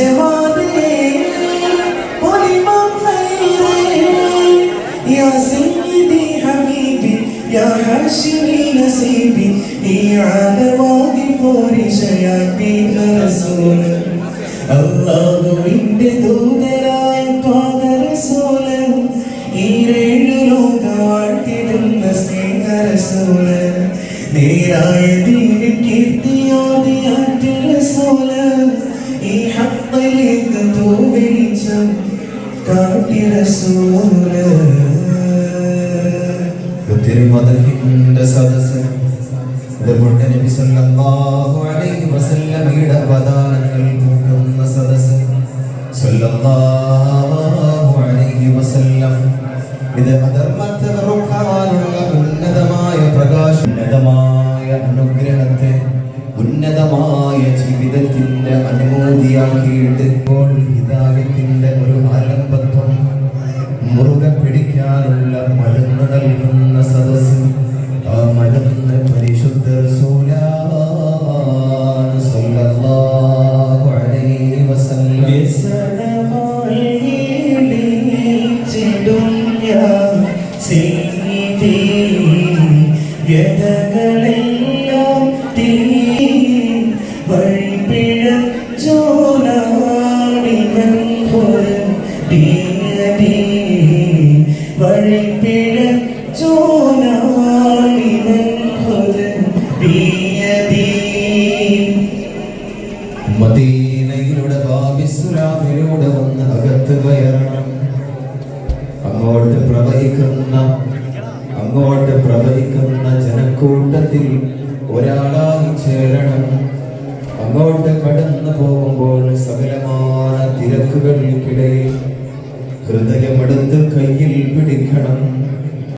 جوابي ولمن خيري يا سيدي حبيبي يا حاشمي نسيبي يا عالماضي പോരിശയാക്കി റസൂൽ അള്ളാഹുവിന്റെ ദൂതരായ പാദരസൂലൻ ഈരേഴു ലോക വാഴ്ത്തിടുന്ന സ്നേഹരസൂലൻ നേരായ ദീന കീർത്തിയോടിയാറ്റ് നബി സല്ലല്ലാഹു അലൈഹി വസല്ലമയുടെ സല്ലല്ലാഹു അലൈഹി വസല്ലം ഉന്നതമായ ഉന്നതമായ ജീവിതത്തിന്റെ അനുമോദിയാക്കിയിട്ട് ഇപ്പോൾ വ്യതകളെല്ലാം തീ വഴിപ്പിഴച്ചോനാണിവൻ ഒരു തീയതി. വഴിപ്പിഴച്ചോനാണിവൻ ഒരു തീയതി. മദീനയിലൂടെ ബാബിസുലാമിലൂടെ വന്ന് അകത്ത് കയറണം. അങ്ങോട്ട് പ്രവഹിക്കുന്ന അങ്ങോട്ട് പ്രവഹിക്കുന്ന ജനക്കൂട്ടത്തിൽ ഒരാളായി ചേരണം. അങ്ങോട്ട് കടന്നു പോകുമ്പോൾ സകലമായ തിരക്കുകൾക്കിടയിൽ ഹൃദയമെടുത്ത് കയ്യിൽ പിടിക്കണം.